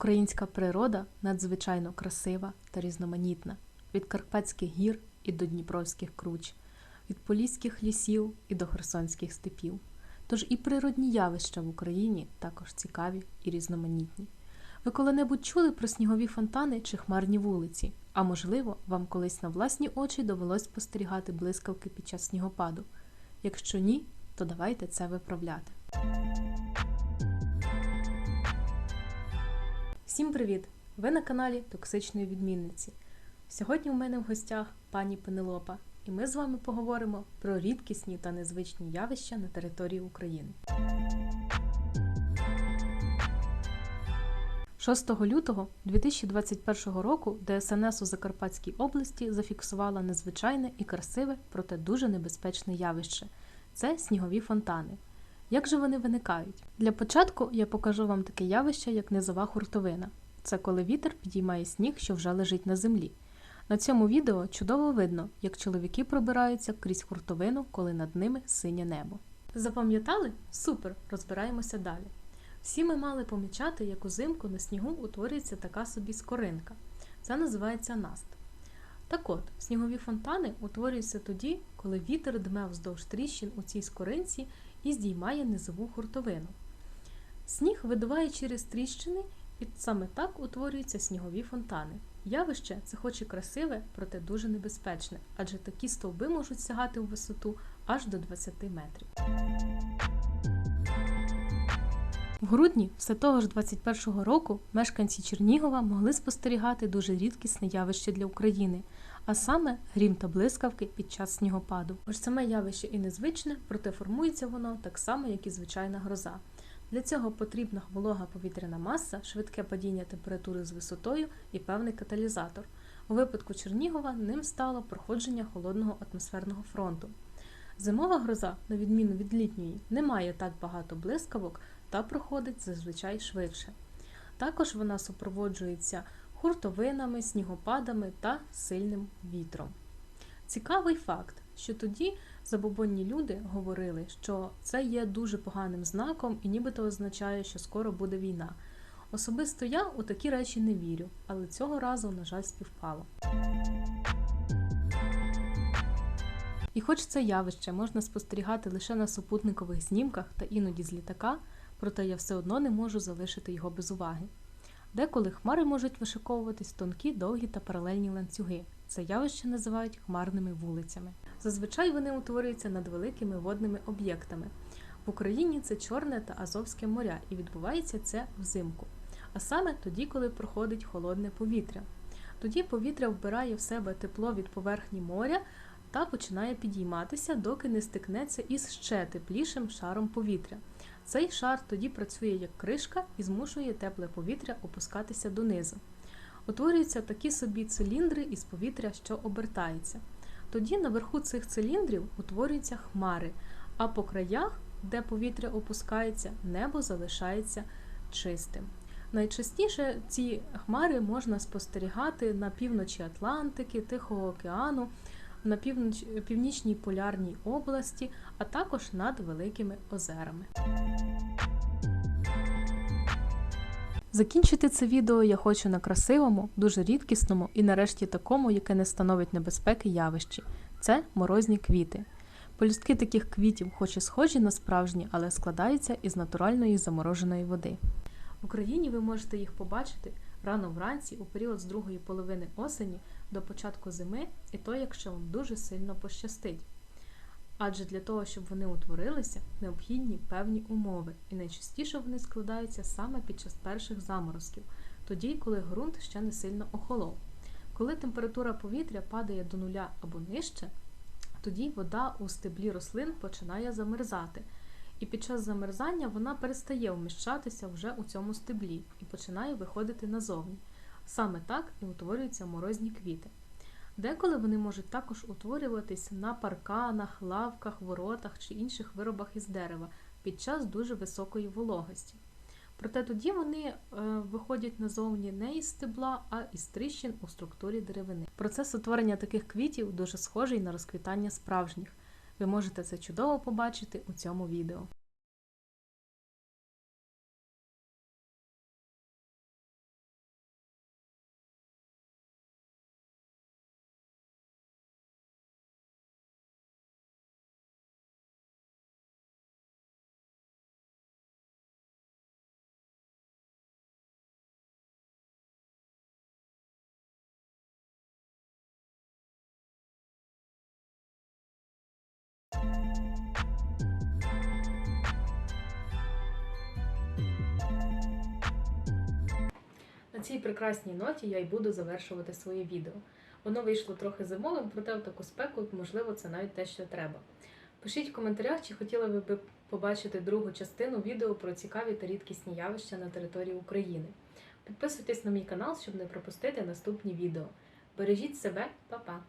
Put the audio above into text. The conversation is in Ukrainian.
Українська природа надзвичайно красива та різноманітна, від Карпатських гір і до Дніпровських круч, від поліських лісів і до херсонських степів. Тож і природні явища в Україні також цікаві і різноманітні. Ви коли-небудь чули про снігові фонтани чи хмарні вулиці, а можливо, вам колись на власні очі довелось спостерігати блискавки під час снігопаду. Якщо ні, то давайте це виправляти. Всім привіт! Ви на каналі Токсичної відмінниці. Сьогодні у мене в гостях пані Пенелопа, і ми з вами поговоримо про рідкісні та незвичні явища на території України. 6 лютого 2021 року ДСНС у Закарпатській області зафіксувала незвичайне і красиве, проте дуже небезпечне явище це снігові фонтани. Як же вони виникають? Для початку я покажу вам таке явище, як низова хуртовина. Це коли вітер підіймає сніг, що вже лежить на землі. На цьому відео чудово видно, як чоловіки пробираються крізь хуртовину, коли над ними синє небо. Запам'ятали? Супер! Розбираємося далі. Всі ми мали помічати, як узимку на снігу утворюється така собі скоринка. Це називається наст. Так от, снігові фонтани утворюються тоді, коли вітер дме вздовж тріщин у цій скоринці і здіймає низову хуртовину. Сніг видуває через тріщини, і саме так утворюються снігові фонтани. Явище це хоч і красиве, проте дуже небезпечне, адже такі стовби можуть сягати у висоту аж до 20 метрів. В грудні все того ж 21-го року мешканці Чернігова могли спостерігати дуже рідкісне явище для України, а саме грім та блискавки під час снігопаду. Хоч саме явище і незвичне, проте формується воно так само, як і звичайна гроза. Для цього потрібна волога повітряна маса, швидке падіння температури з висотою і певний каталізатор. У випадку Чернігова ним стало проходження холодного атмосферного фронту. Зимова гроза, на відміну від літньої, не має так багато блискавок та проходить зазвичай швидше. Також вона супроводжується хуртовинами, снігопадами та сильним вітром. Цікавий факт, що тоді забобонні люди говорили, що це є дуже поганим знаком і нібито означає, що скоро буде війна. Особисто я у такі речі не вірю, але цього разу, на жаль, співпало. І хоч це явище можна спостерігати лише на супутникових знімках та іноді з літака, проте я все одно не можу залишити його без уваги. Деколи хмари можуть вишиковуватись тонкі, довгі та паралельні ланцюги. Це явище називають хмарними вулицями. Зазвичай вони утворюються над великими водними об'єктами. В Україні це Чорне та Азовське моря, і відбувається це взимку. А саме тоді, коли проходить холодне повітря. Тоді повітря вбирає в себе тепло від поверхні моря та починає підійматися, доки не стикнеться із ще теплішим шаром повітря. Цей шар тоді працює як кришка і змушує тепле повітря опускатися донизу. Утворюються такі собі циліндри із повітря, що обертаються. Тоді наверху цих циліндрів утворюються хмари, а по краях, де повітря опускається, небо залишається чистим. Найчастіше ці хмари можна спостерігати на півночі Атлантики, Тихого океану, на північ, північній полярній області, а також над великими озерами. Закінчити це відео я хочу на красивому, дуже рідкісному і нарешті такому, яке не становить небезпеки явищі. Це морозні квіти. Полюстки таких квітів, хоч і схожі на справжні, але складаються із натуральної замороженої води. В Україні ви можете їх побачити рано вранці у період з другої половини осені до початку зими, і то, якщо вам дуже сильно пощастить. Адже для того, щоб вони утворилися, необхідні певні умови, і найчастіше вони складаються саме під час перших заморозків, тоді, коли ґрунт ще не сильно охолов. Коли температура повітря падає до нуля або нижче, тоді вода у стеблі рослин починає замерзати, і під час замерзання вона перестає вміщатися вже у цьому стеблі і починає виходити назовні. Саме так і утворюються морозні квіти. Деколи вони можуть також утворюватись на парканах, лавках, воротах чи інших виробах із дерева під час дуже високої вологості. Проте тоді вони е, виходять назовні не із стебла, а із тріщин у структурі деревини. Процес утворення таких квітів дуже схожий на розквітання справжніх. Ви можете це чудово побачити у цьому відео. На цій прекрасній ноті я й буду завершувати своє відео. Воно вийшло трохи зимовим, проте в таку спеку, можливо, це навіть те, що треба. Пишіть в коментарях, чи хотіли ви би побачити другу частину відео про цікаві та рідкісні явища на території України. Підписуйтесь на мій канал, щоб не пропустити наступні відео. Бережіть себе, па-па!